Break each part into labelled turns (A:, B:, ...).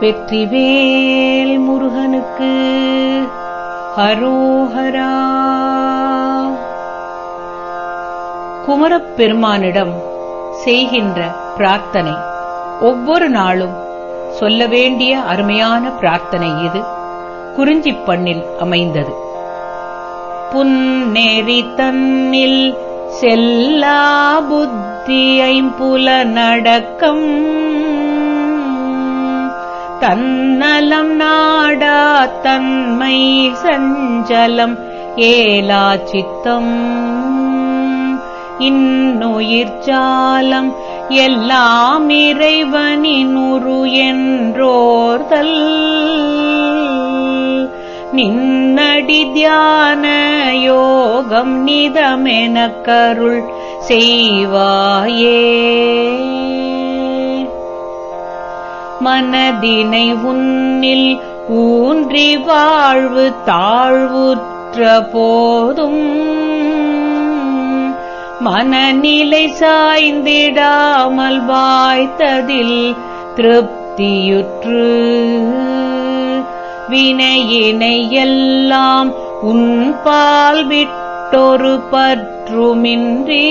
A: வெற்றிவேல் முருகனுக்கு ஹரோஹரா. குமரப் பெருமானிடம் செய்கின்ற பிரார்த்தனை ஒவ்வொரு நாளும் சொல்ல வேண்டிய அருமையான பிரார்த்தனை இது. குறிஞ்சிப் பண்ணில் அமைந்தது. புன்னெறி தன்னில் செல்லா புத்தி ஐம்புல நடக்கம் தன்னலம் நாடா தன்மை சஞ்சலம் ஏலா சித்தம். இன்னுயிர் ஜாலம் எல்லாம் இறைவனினுரு என்றோர்தல். நின்னடி தியான யோகம் நிதமென கருள் செய்வாயே. மனதினை உன்னில் ஊன்றி வாழ்வு தாழ்வுற்ற போதும். மனநிலை சாய்ந்திடாமல் வாய்த்ததில் திருப்தியுற்று. வினையினை எல்லாம் உன்பால் விட்டொரு பற்றுமின்றி.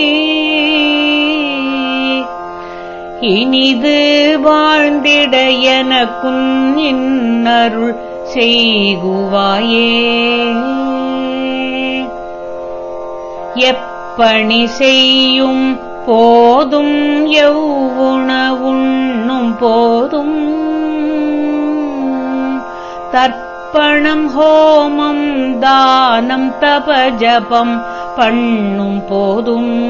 A: இனிது வாழ்ந்திட எனக்கும் இன்னருள் செய்குவாயே. எப்பணி செய்யும் போதும் எவ்வுண உண்ணும் போதும். தர்ப்பணம் ஹோமம் தானம் தபஜபம் பண்ணும் போதும்.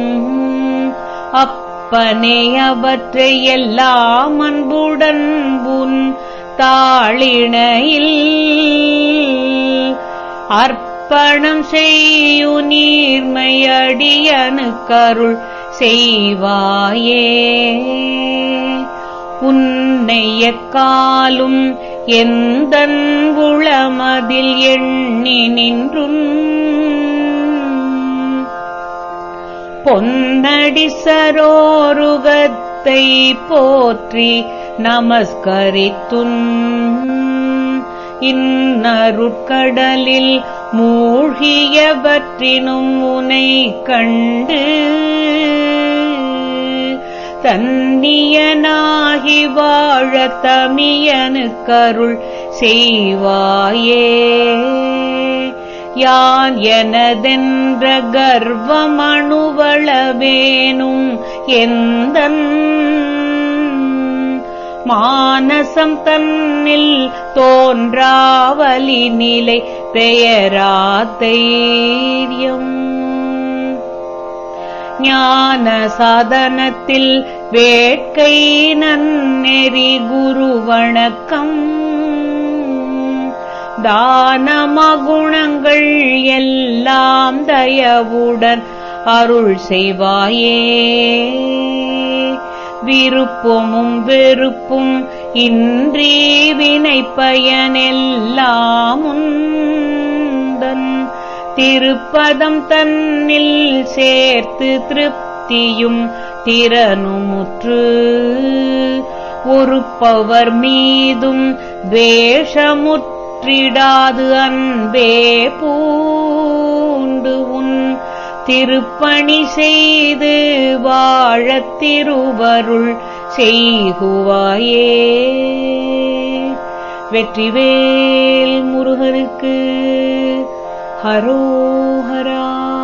A: அப் அப்பனே அவற்றை எல்லாம் அன்புடன் உன் தாளிணையில். அர்ப்பணம் செய்யு நீர்மையடியனு கருள் செய்வாயே. உன்னை எக்காலும் எந்தன் உளமதில் எண்ணி நின்றும். பொன்னடி சரோருகத்தை போற்றி நமஸ்கரித்துன் இன்னருட்கடலில் மூழ்கியவற்றினும் உனை கண்டு தன்னியனாகி வாழ தமியனு கருள் செய்வாயே. யான் எனதென்ற கர்வமணுவளவேனும் எந்த மானசம் தன்னில் தோன்றாவலி நிலை பெயரா தைரியம். ஞான சாதனத்தில் வேட்கை நன்னெறி குரு வணக்கம். தானமகுணங்கள் எல்லாம் தயவுடன் அருள் செய்வாயே. விருப்பமும் வெறுப்பும் இன்றி வினை பயனெல்லாம் உந்தன். திருப்பதம் தன்னில் சேர்த்து திருப்தியும் திறனுமுற்று. ஒருப்பவர் மீதும் வேஷமுற்றிடாது அன்பே பூண்டு உன் திருப்பணி செய்து வாழத் திருவருள் செய்குவாயே. வெற்றிவேல் முருகனுக்கு ஹரோஹரா.